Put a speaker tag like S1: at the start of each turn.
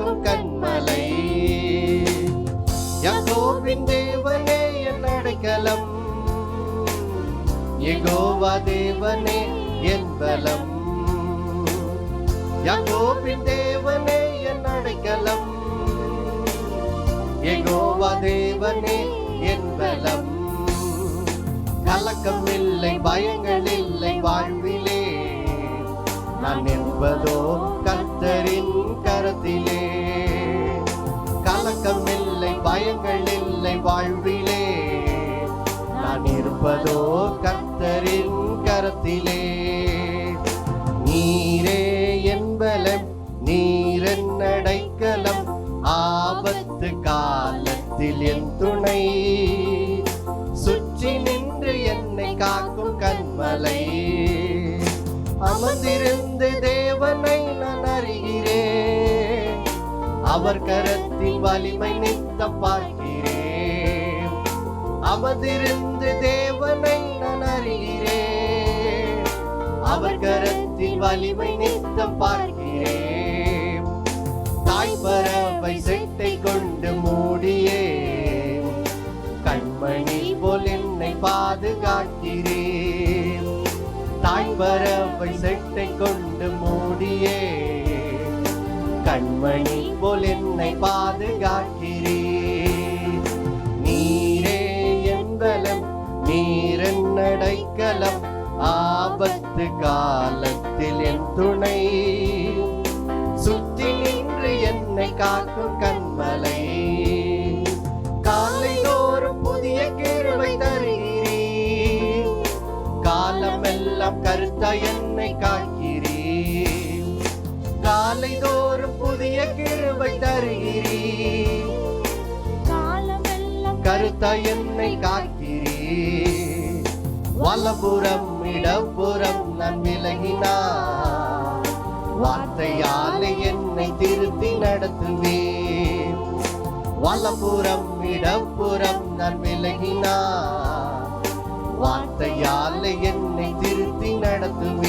S1: காக்கும் கண்மலை. யாக்கோபின் தேவனே என் அடைக்கலம். யெகோவா தேவனே என் பலம். யாக்கோபின் தேவனே என் அடைக்கலம். யெகோவா தேவனே என் பலம். கலக்கம் இல்லை பயங்கள் இல்லை வாழ்விலே. நான் என்பதோ கத்தரின் கரத்திலே. வாழ்விலே நான் இருப்பதோ கர்த்தரின் கரத்திலே. நீரே என்பலம் நீரென் அடைக்கலம் ஆபத்து காலத்தில் என் துணை. சுற்றி நின்று என்னை காக்கும் கண்மலை. அமர்ந்திருந்து தேவனை நான் அறிகிறேன். அவர் கரத்தின் வலிமை நித்த பார்க்க அவதிருந்து தேவனை நான் அறிகிறேன். அவர் கரத்தின் வலிமை நித்தம் பார்க்கிறேன். தாய் பறவை செட்டை கொண்டு மூடியே கண்மணி போல் என்னை பாதுகாக்கிறேன். தாய் பறவை செட்டை கொண்டு மூடியே கண்மணி போல் என்னை பாதுகாக்கிறேன். ஆபத்து காலத்தில் என் துணை. சுற்றி நின்று என்னை காக்கும் கண்மலை. காலை தோறும் புதிய கிருவை தருகிறீர் காலமெல்லாம் கருத்தா என்னை காக்கிறீர் காலை தோறும் புதிய கிருவை
S2: காலமெல்லாம்
S1: கருத்தா என்னை காக்கிறீர் வலபுறம் இடப்புறம் நான் விலகினார் வார்த்தையாலே என்னை திருத்தி நடத்துவேன். வலப்புறம் இடப்புறம் நான் விலகினார் வார்த்தையாலே என்னை திருத்தி நடத்துவேன்.